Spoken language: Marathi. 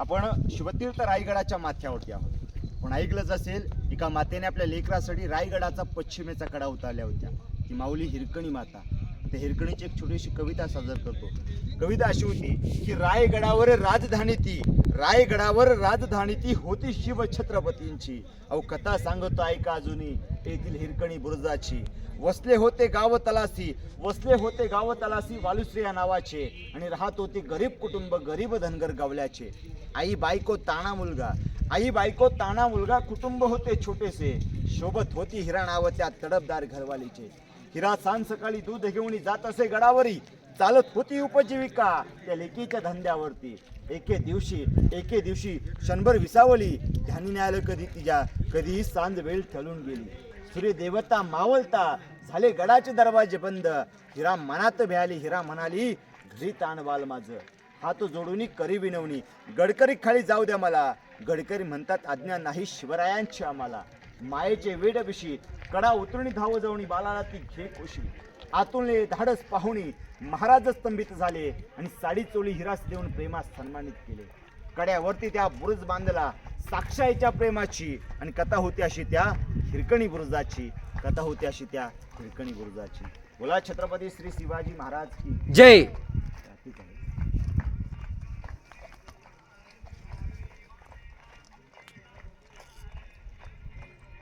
आपण शिवतीर्थ रायगडाच्या माथ्यावरती आहोत. पण ऐकलंच असेल एका मातेने आपल्या लेकरासाठी रायगडाचा पश्चिमेचा कडा उतारल्या होत्या. ती माऊली हिरकणी माता. त्या हिरकणीची एक छोटीशी कविता सादर करतो. कविता अशी होती की रायगडावर राजधानी ती रायगडावर राजधानी ती होती शिव छत्रपतींची. अहो कथा सांगतो ऐका अजूनही येथील हिरकणी बुरुजाची. वसले होते गाव तलासी वसले होते गाव तलासी वालुश्री या नावाचे. आणि राहत होते गरीब कुटुंब गरीब धनगर गावल्याचे. आई बायको ताणा मुलगा. आई बायको ताणा मुलगा कुटुंब होते छोटेसे. शोभत होती हिरा नाव त्या तडपदार घरवालीचे. हिरा सांज सकाळी दूध घेऊन जात असे गडावरी चालत होती उपजीविका त्या लेकीच्या धंद्यावरती. एके दिवशी एके दिवशी शंभर विसावली. ध्यानी न्यायालय कधी तिच्या कधीही सांज वेळ ठरून गेली. सूर्यदेवता मावलता झाले गडाचे दरवाजे बंद. हिरा मनात भ्याली हिरा म्हणाली घरी ताणवाल माझं. हात जोडून करी विनवणी. गडकरी खाली जाऊ द्या मला. गडकरी म्हणतात आज्ञा नाही शिवरायांची आम्हाला. मायेचे वेडबिशी कडा उतरणी धाव जाऊनी बालाला ती घे कोशी आतुलने धाडस पाहुणी महाराज स्तंभित झाले आणि साडी चोळी हिरास देऊन प्रेमास सन्मानित केले. कड्यावरती त्या बुरुज बांधला साक्षाईच्या प्रेमाची आणि कथा होती अशी त्या हिरकणी बुरुजाची. कथा होती अशी त्या हिरकणी बुरुजाची. बोला छत्रपती श्री शिवाजी महाराज की. जय.